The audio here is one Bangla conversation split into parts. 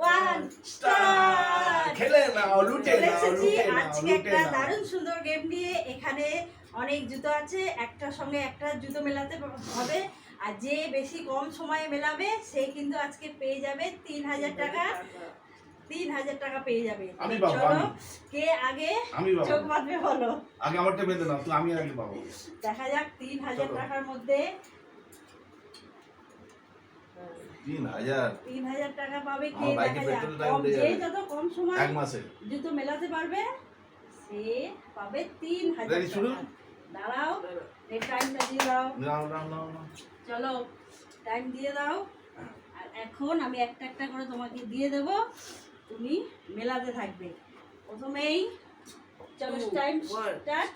ওয়ান স্টার্ট খেলে নাও লুটে নাও লুটে আজকে একটা দারুণ সুন্দর গেম নিয়ে এখানে অনেক জুতো আছে একটার সঙ্গে একটা জুতো মেলাতে হবে। আর যে বেশি কম সময়ে মেলাবে সে কিন্তু আজকে পেয়ে যাবে তিন হাজার টাকা। তিন হাজার টাকা পেয়ে যাবে। আমি চলো কে আগে আমি। চোখ বাঁধবে বলো? আগে আমারটা বেঁধে নাও তো আমি আগে পাবো দেখা যাক তিন হাজার টাকার মধ্যে তিন হাজার। তিন হাজার টাকা পাবে কে দেখা যাক। কম উঠে যে যত কম সময় এক মাসে জুতো মেলাতে পারবে সে পাবে তিন হাজার শুরু? দাঁড়াও এই টাইমটা দিয়ে দাও। নাও নাও নাও নাও। চলো টাইম দিয়ে দাও। আর এখন আমি একটা একটা করে তোমাকে দিয়ে দেব। তুমি মেলাতে থাকবে। প্রথমেই চলো টাইম স্টার্ট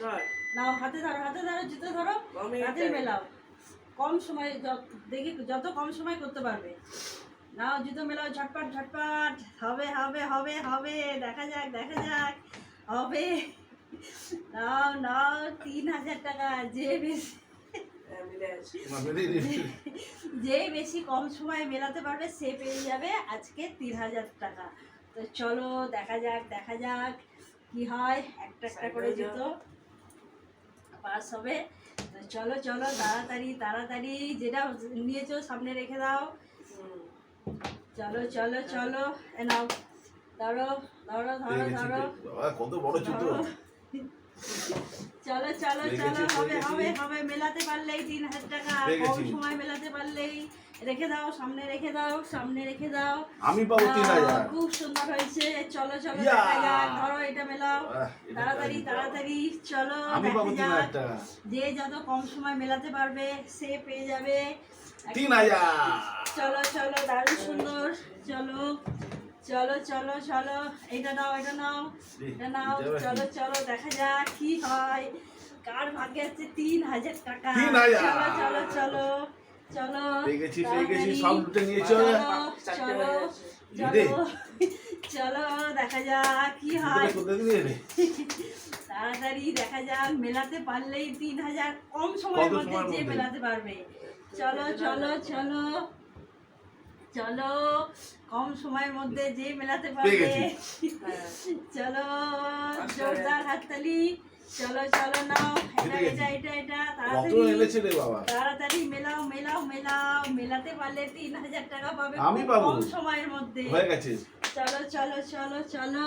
নাও হাতে ধরো হাতে ধরো জুতো ধরো। হাতে মেলাও। কম সময় যত- দেখি যত কম সময় করতে পারবে। নাও জুতো মেলাও ঝটপট ঝটপট। হবে হবে হবে হবে। দেখা যাক দেখা যাক। হবে। নাও নাও তিন হাজার টাকা। যে বেশি। যে বেশি কম সময়ে মেলাতে পারবে সে পেয়ে যাবে আজকে তিন হাজার টাকা। তো চলো দেখা যাক দেখা যাক কি হয়। একটা একটা করে জুতো পাস হবে। চলো চলো তাড়াতাড়ি তাড়াতাড়ি যেটা নিয়েছো সামনে রেখে দাও। চলো চলো চলো নাও। ধরো ধরো ধরো ধরো। কত বড় জুতো চলো চলো চলো হবে হবে হবে মেলাতে পারলেই তিন হাজার টাকা। কম সময় মেলাতে পারলেই রেখে দাও সামনে রেখে দাও সামনে রেখে দাও। আমি পাবো তিন হাজার। খুব সুন্দর হয়েছে। চলো চলো ধরো এটা মেলাও। তাড়াতাড়ি তাড়াতাড়ি চলো আমি পাবো তিন হাজার যে যত কম সময় মেলাতে পারবে সে পেয়ে যাবে। তিন হাজার। চলো চলো দারুণ সুন্দর। চলো চলো চলো চলো। এটা নাও এটা নাও। এটা নাও। চলো চলো দেখা যাক কি হয়। কার ভাগ্যে আছে তিন হাজার টাকা? চলো চলো চলো। চলো গেছি গেছি তাড়াতাড়ি। সব লুটে নিয়েছো চলো চলো চলো চলো দেখা যাক কি হয়। কোথায় দিয়ে রে তাড়াতাড়ি দেখা যাক মেলাতে পারলেই তিন হাজার কম সময়ের মধ্যে যে মেলাতে পারবে। চলো চলো চলো চলো কম সময়ের মধ্যে যে মেলাতে পারবে। চলো জোরদার হাততালি। চলো চলো নাও এটা এটা এটা এটা তাড়াতাড়ি বাবা। তাড়াতাড়ি মেলাও মেলাও মেলাও মেলাতে পারলে তিন হাজার টাকা পাবে আমি খুব পাবো। কম সময়ের মধ্যে। হয়ে গেছে। চলো চলো চলো চলো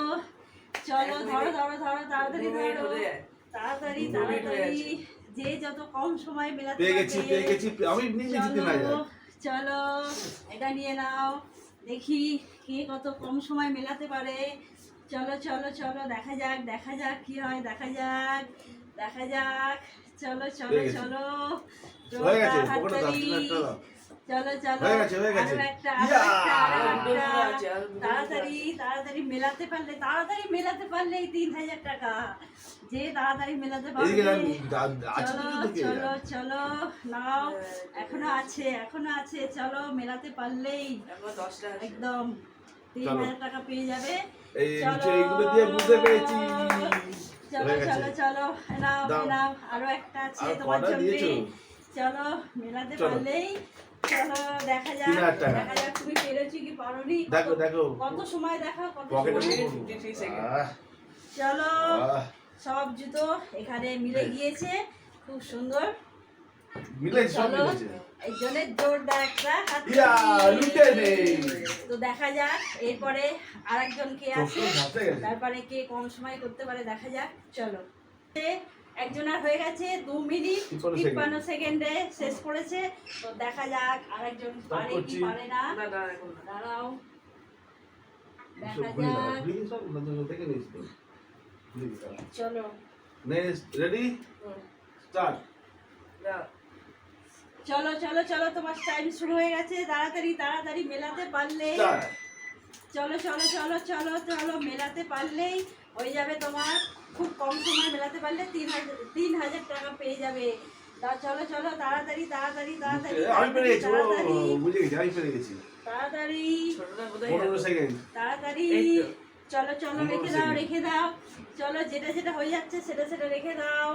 চলো ধরো ধরো ধরো তাড়াতাড়ি ধরো। তাড়াতাড়ি তাড়াতাড়ি। যে যত কম সময় মেলাতে পেয়ে গেছি পেয়ে গেছি আমি তিন হাজার চলো চলো এটা নিয়ে নাও। দেখি কে কত কম সময় মেলাতে পারে। চলো চলো চলো দেখা যাক দেখা যাক কি হয় দেখা যাক দেখা যাক। চলো চলো চলো। হয়ে চলো চলো হয়ে হয়ে তাড়াতাড়ি তাড়াতাড়ি মেলাতে পারলে তাড়াতাড়ি মেলাতে পারলেই তিন হাজার টাকা। যে তাড়াতাড়ি মেলাতে আছে চলো চলো চলো নাও এখনও আছে এখনও আছে চলো মেলাতে পারলেই। একদম। তিন চলো। হাজার টাকা পেয়ে যাবে। এই চলো। নিচে এইগুলো দিয়ে বুঝতে পেরেছি চলো চলো চলো। নাও নাও আরও একটা আছে তোমার জন্য। চলো মেলাতে পারলেই। চলো দেখা যাক। তিন হাজার টাকা। দেখা যাক তুমি পেরেছি কি পারোনি। দেখো কত- দেখো কত সময় দেখা কত সময়? minute, 53 second. চলো সব জুতো এখানে মিলে গিয়েছে। খুব সুন্দর। মিলে সব চলো মিলেছে। জোরদার একটা ইয়া, লুটে নে। তো দেখা যাক এরপরে আরেকজন কে আছে। তারপরে কে কম সময় করতে পারে দেখা যাক চলো। একজনের হয়ে গেছে দু মিনিট তিপ্পান্ন সেকেন্ডে। শেষ করেছে। তো দেখা যাক আরেকজন পারে কি পারে না। দাঁড়াও দেখা যাক। চলো। Ready? Start. চলো চলো চলো তোমার টাইম শুরু হয়ে গেছে। তাড়াতাড়ি তাড়াতাড়ি মেলাতে পারলে। চলো চলো চলো চলো চলো মেলাতে পারলেই হয়ে যাবে তোমার। খুব কম সময় মেলাতে পারলে তিন হাজার তিন হাজার টাকা পেয়ে যাবে। তা চলো চলো তাড়াতাড়ি তাড়াতাড়ি তাড়াতাড়ি তাড়াতাড়ি। তাড়াতাড়ি। তাড়াতাড়ি। চলো চলো রেখে দাও রেখে দাও। চলো যেটা যেটা হয়ে যাচ্ছে সেটা সেটা রেখে দাও।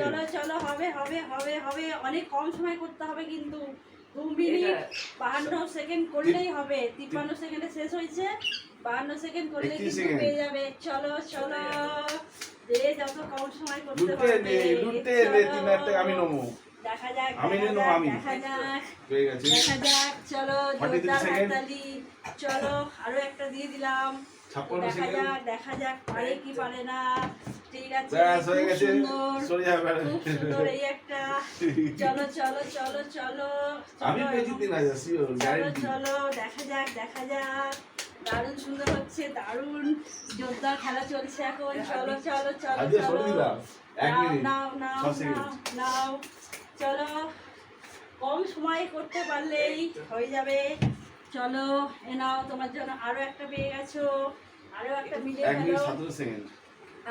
চলো চলো হবে হবে হবে হবে। অনেক কম সময় করতে হবে কিন্তু। দু মিনিট বাহান্ন সেকেন্ড করলেই হবে। তিপ্পান্ন সেকেন্ডে শেষ হয়েছে। বাহান্ন সেকেন্ড করলে কিন্তু পেয়ে যাবে। চলো চলো। যে যত কম সময় করতে পারবে আমি দেখা যাক আমি দেখা যাক, আমি। দেখা যাক। দেখা যাক চলো 43 জোরদার হাততালি। চলো আরও একটা দিয়ে দিলাম। দেখা যাক দেখা যাক পারে কি পারে না। ঠিক আছে সুন্দর খুব সুন্দর এই একটা। চলো চলো চলো চলো আমি চলো, পেয়েছি তিন হাজার চলো চলো দেখা যাক দেখা যাক। দারুণ সুন্দর হচ্ছে দারুণ। জোরদার খেলা চলছে এখন। চলো চলো চলো চলো। নাও নাও নাও নাও। চলো কম সময়ে করতে পারলেই হয়ে যাবে। চলো এ নাও তোমার জন্য আরও একটা পেয়ে গেছো আরও একটা মিলে গেল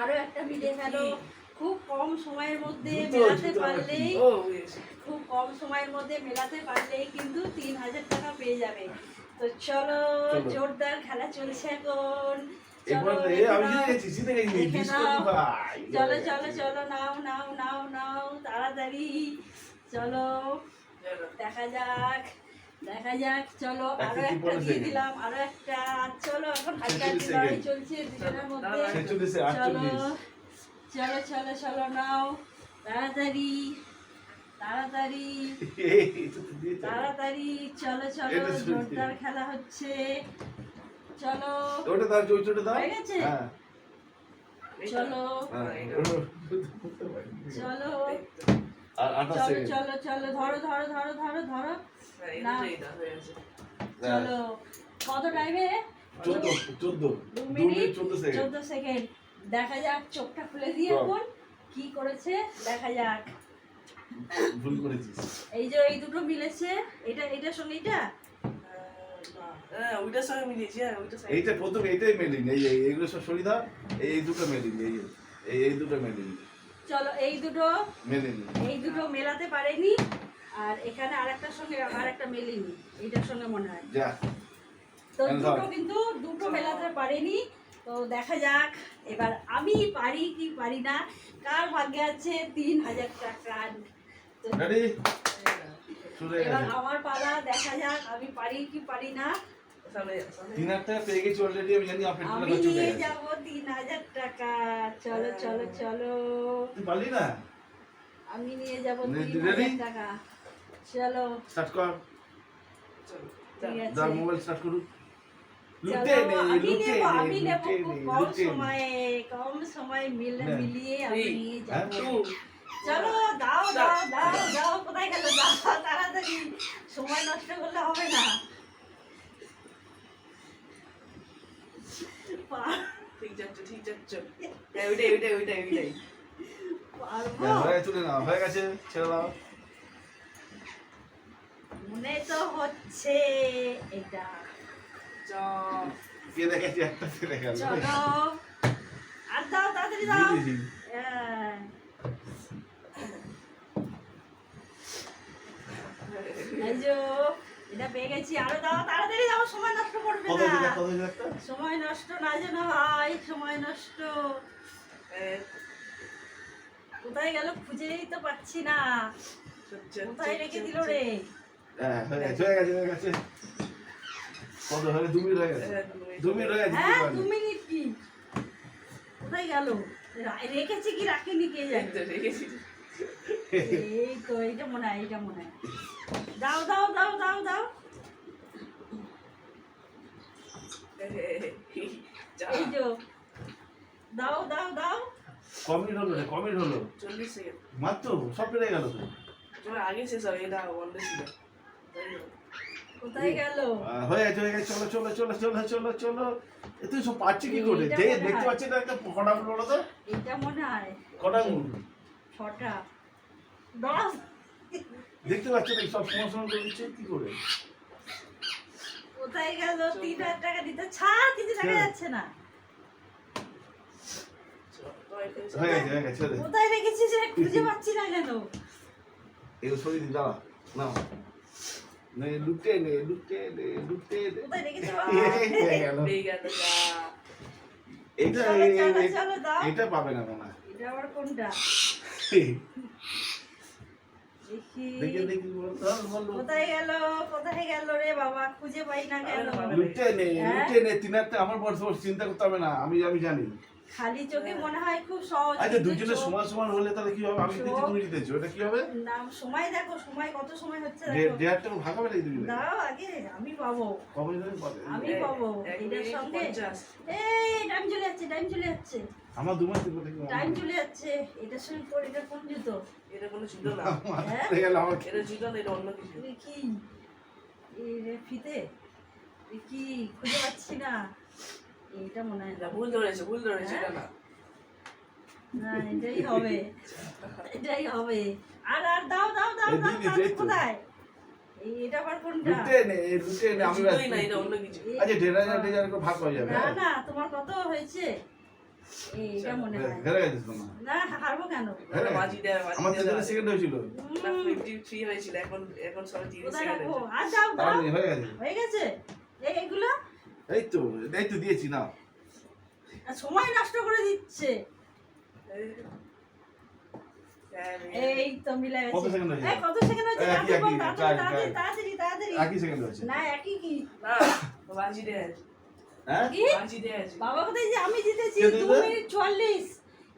আরও একটা মিলে গেল খুব কম সময়ের মধ্যে মেলাতে পারলেই খুব কম সময়ের মধ্যে মেলাতে পারলেই কিন্তু তিন হাজার টাকা পেয়ে যাবে। তো চলো। জোরদার খেলা চলছে এখন। চলো, চলো চলো চলো নাও নাও নাও নাও তাড়াতাড়ি। চলো। দেখা যাক। দেখা যাক চলো আরও একটা দিয়ে দিলাম আরও একটা। চলো এখন হালকা লড়াই চলছে দুজনের মধ্যে। চলো চলো চলো চলো নাও। তাড়াতাড়ি তাড়াতাড়ি। তাড়াতাড়ি চলো চলো জোরদার খেলা হচ্ছে। চলো। ওটা দাও ওইটা দাও। হয়ে গেছে? হ্যাঁ। চলো। হ্যাঁ চলো। চলো চলো চলো ধরো ধরো ধরো ধরো ধরো। চলো কত টাইমে চোদ্দ চোদ্দ। দু মিনিট চোদ্দ সেকেন্ড দেখা যাক চোখটা খুলে দিয়ে এখন কি করেছে দেখা যাক। ভুল করেছিস। এই যে এই দুটো মিলেছে। এটা এটার সঙ্গে এটা হ্যাঁ ওইটার সঙ্গে মিলিয়েছি হ্যাঁ এইটা প্রথম এইটাই মেলিন এই এই- এইগুলো সব এই এই দুটো মেলিন এই এই এই দুটো মেলিন। চলো এই দুটো মেলিন। এই দুটো মেলাতে পারেনি। আর এখানে আরেকটার সঙ্গে আরেকটা মেলিনি এইটার সঙ্গে মনে হয়। তো দুটো কিন্তু দুটো মেলাতে পারেনি। তো দেখা যাক এবার আমি পারি কি পারি না। কার ভাগ্যে আছে তিন হাজার টাকা? হয়ে এবার আমার পালা দেখা যাক আমি পারি কি পারি না। সামনে সামনে তিন হাজার টাকা পেয়ে গেছি অলরেডি আমি জানি আপনার আমি নিয়ে যাব তিন হাজার টাকা। চলো চলো চলো। পারলি না? আমি নিয়ে যাব? তিন হাজার টাকা। চলো স্টার্ট কর চলো ঠিক আছে যা মোবাইল স্টার্ট করুন চলো, লুটে নে আমি লুটে নেব নে আমি নেব লুটে খুব নে কম লুটে নে সময়ে কম সময় মিলে হ্যাঁ। মিলিয়ে আমি Three, নিয়ে হ্যাঁ? যাব টু চলো দাও দাও দাও দাও কোথায় গেল দাও তাড়াতাড়ি সময় নষ্ট করলে হবে না পা- ঠিক যাচ্ছে ঠিক যাচ্ছে হ্যাঁ ওইটাই ওইটাই ওইটাই ওইটাই পারব হ্যাঁ, হয়ে চলে না হয়ে গেছে ছেড়ে দাও মনে তো হচ্ছে এটা। কে দেখেছি একটা ছেড়ে গেল। চলো আর দাও তাড়াতাড়ি দাও। হ্যাঁ। এই যে এটা পেয়ে গেছি। আরও দাও তাড়াতাড়ি দাও সময় নষ্ট করবে না। সময় নষ্ট না যেন হয় সময় নষ্ট। কোথায় গেল খুঁজেই তো পাচ্ছি না। কোথায় রেখে দিল রে? হ্যাঁ হয়ে গেছে হয়ে গেছে কত হয়ে দু মিনিট হয়ে গেছে। দু মিনিট। হয়ে গেছে হ্যাঁ দু মিনিট। কি? কোথায় গেল? রেখেছি কি রাখেনি কে জানে? এই তো এইটা মনে হয় এইটা মনে হয়। দাও দাও দাও দাও দাও। এই যে দাও দাও দাও। ক মিনিট হলো রে ক মিনিট হলো। চল্লিশ সেকেন্ড। মাত্র? সব পেরে গেল তো। আগে শেষ হবে এটা বন্ধ ছিল। হয়ে গেছে হয়ে গেছে চলো চলো চলো চলো চলো চলো। এ তুই সব পাচ্ছি কি করে? যে দেখতে পাচ্ছি না একটা কটা বলো তো? এইটা মনে হয়। কটা আঙুল? ছটা। দশ দেখতে পাচ্ছি না সব সময় সময় করে দিচ্ছে কি করে? কোথায় গেল? তিন হাজার টাকা দিতে ছাড় কিছু দেখা। যাচ্ছে না। কোথায় রেখেছিস? খুঁজে পাচ্ছি না কেন। দিন দাঁড়া না নে লুটে নে লুটে লুটে দাও। এটা পাবে না মনে এটা আবার কোনটা দেখি দেখি বল ধর, বল, বল। কোথায় গেল কোথায় গেল রে বাবা খুঁজে পাই না কেন লুটে নে? লুটে নে তিন আমার বড় চিন্তা করতে হবে না আমি আমি জানি খালি চোখে মনে হয় খুব সহজ আচ্ছা চোখ- সমান সমান হলে তাহলে কি হবে? আমি দিচ্ছি তুমি দিতেছো এটা কি হবে? না সময় দেখো সময় কত সময় হচ্ছে দেখো। দেড় টাকা ভাগ হবে নাকি দুজনে দাও আগে আমি পাবো। কবে ধরে পাবে? আমি পাবো এটার সঙ্গে এই টাইম চলে যাচ্ছে টাইম চলে যাচ্ছে। আমার দু মাস থেকে দেখি। টাইম চলে যাচ্ছে। এটার সঙ্গে পর এটা কোন জুতো? এটা কোনো জুতো না। হ্যাঁ? এটা জুতো না এটা অন্য কিছু। এ কি? এই রে ফিতে কি? খুঁজে পাচ্ছি না। এইটা মনে হয় ভুল ধরেছে ভুল ধরেছে এটা না। না এটাই হবে। এটাই হবে। আর আর দাও দাও দাও দাও দিদি, দাও, এই তো। কোথায় এটা আবার কোনটা? লুটে নে লুটে নে আমি জুতোই না এটা অন্য কিছু। আচ্ছা দেড় হাজার দেড় হাজার করে ভাগ হয়ে যাবে। না না তোমার কত হয়েছে? মনে হয় গেছিস তোমার। না হারবো কেন? বাজি দেয় আমার তো সেকেন্ড হয়েছিল। না এখন এখন সবাই তিরিশ সেকেন্ড হয়েছে। আর দাও দাও। হয়ে গেছে। হয়ে এই তো এই তো দিয়েছি না সময় নষ্ট করে দিচ্ছে। এই তো মিলে কত second হয়েছে? কত সেকেন্ড হয়েছে? তাড়াতাড়ি তাড়াতাড়ি তাড়াতাড়ি একই সেকেন্ড হয়েছে। না একই কি? না বাজি দেয় হ্যাঁ? বাজি দেয় বাবা কোথায় যে আমি জিতেছি? কে মিনিট চুয়াল্লিশ।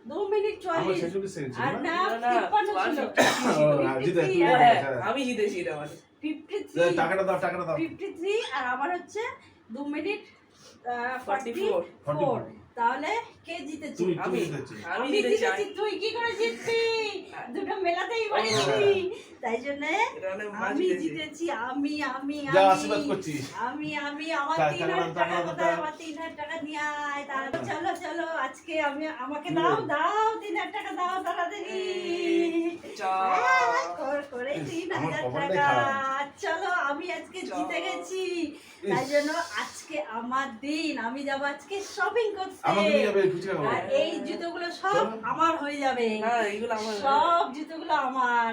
দু মিনিট আমার চুয়াল্লিশ। ছেচল্লিশ সেকেন্ড ছিল। আর না? না না, না, তিপ্পান্ন ছিল। 153 ও, হ্যাঁ, হ্যাঁ, হ্যাঁ। আমি জিতেছি এটা মানে ফিফটি দে, থ্রি। টাকাটা দাও টাকাটা দাও। ফিফটি থ্রি আর আমার হচ্ছে দু মিনিট ফর্টি 44 ফোর তাহলে কে জিতেছি? তুমি আমি। আমি আমি জিতেছি জিতেছি তুই কি করে জিতবি? দুটো মেলাতেই পারিনি তাই জন্য এটা মা আমি জিতেছি আমি আমি আমি। আমি আমি আমার তিন টাকা টাকা কোথায়? আমার তিন হাজার টাকা নিয়ে আয়। তাড়াতাড়ি চলো চলো আজকে আমি আমাকে দাও দাও তিন হাজার টাকা দাও তাড়াতাড়ি করে- করে তিন হাজার টাকা। চলো আমি আজকে। জিতে গেছি। তাই জন্য আজকে আমার দিন। আমি যাব আজকে শপিং করতে। এই জুতোগুলো সব আমার হয়ে যাবে। আমার সব জুতোগুলো আমার।